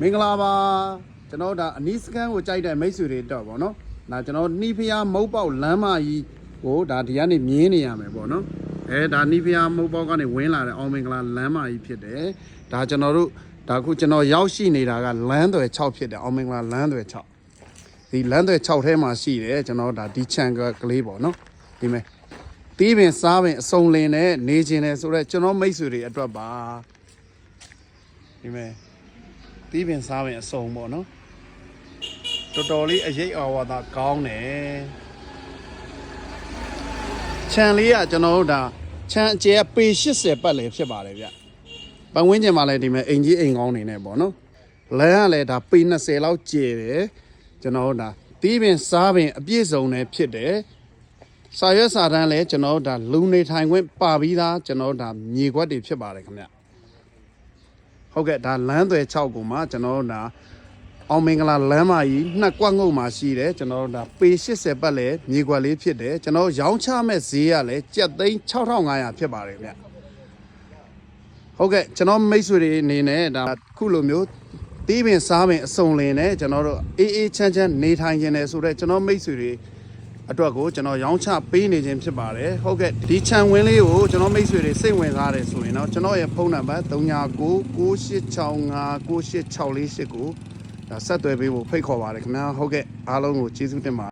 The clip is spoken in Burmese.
မင်္ဂလာပါကျွန်တော်ဒါအနီးစကန်ကိုကြိုက်တဲ့မိတ်ဆွေတွေတော့ဗောနော်ဒါကျွန်တော်နှီးဖျားမုတ်ပေါက်လမ်းမကြီးကိုဒါဒီကနေမြင်းနေရမယ်ဗောနော်အဲဒါနှီးဖျားမုတ်ပေါက်ကနေဝင်လာတဲ့အောင်မင်္ဂလာလမ်းမကြီးဖြစ်တယ်ဒါကျွန်တော်တို့ဒါခုကျွန်တော်ရောက်ရှိနေတာကလမ်းသွယ်6ဖြစ်တယ်အောင်မင်္ဂလာလမ်းသွယ်6ဒီလမ်းသွယ်6ထဲမှာရှိတယ်ကျွန်တော်ဒါဒီချန်ကကလေးဗောနော်ဒီမဲ့တီးပင်စားပင်အစုံလင်နဲ့နေခြင်းနဲ့ဆိုတော့ကျွန်တော်မိတ်ဆွေတွေအတွက်ပါဒီမဲ့ တီးပင်စားပင်အစုံပေါ့နော်တော်တော်လေးအရေးအဝါသာကောင်းတယ်ခြံလေးကကျွန်တော်တို့ဒါခြံအကျယ်ပေ80ပတ်လေဖြစ်ပါတယ်ဗျပတ်ဝန်းကျင်မှာလည်းဒီမဲ့အိမ်ကြီးအိမ်ကောင်းနေနေပေါ့နော်လမ်းကလည်းဒါပေ20လောက်ကျယ်တယ်ကျွန်တော်တို့ဒါတီးပင်စားပင်အပြည့်စုံတယ်ဖြစ်တယ်စာရွက်စာတမ်းလည်းကျွန်တော်တို့ဒါလူနေထိုင်ခွင့်ပါပြီးသားကျွန်တော်တို့ဒါမြေခွက်တွေဖြစ်ပါတယ်ခင်ဗျ ဟုတ်ကဲ့ဒါလမ်းသွယ်6ကိုမှကျွန်တော်တို့ဒါအောင်မင်္ဂလာလမ်းမကြီးနှစ်ကွက်ငုတ်မှာရှိတယ်ကျွန်တော်တို့ဒါပေ80ပတ်လဲမြေကွက်လေးဖြစ်တယ်ကျွန်တော်ရောင်းချမဲ့ဈေးကလည်းကြက်သိန်း6500ဖြစ်ပါတယ်ဗျဟုတ်ကဲ့ကျွန်တော်မိတ်ဆွေတွေအနေနဲ့ဒါခုလိုမျိုးတီးပင်စားပင်အစုံလင်နဲ့ကျွန်တော်တို့အေးအေးချမ်းချမ်းနေထိုင်ခြင်းတယ်ဆိုတော့ကျွန်တော်မိတ်ဆွေတွေ အတွက်ကိုကျွန်တော်ရောင်းချပေးနေခြင်းဖြစ်ပါတယ်ဟုတ်ကဲ့ဒီခြံဝင်းလေးကိုကျွန်တော်မိတ်ဆွေတွေစိတ်ဝင်စားတယ်ဆိုရင်တော့ကျွန်တော်ရဲ့ဖုန်းနံပါတ်3996599864ကိုဒါဆက်သွယ်ပေးဖို့ဖိတ်ခေါ်ပါတယ်ခင်ဗျာဟုတ်ကဲ့အားလုံးကိုကျေးဇူးတင်ပါ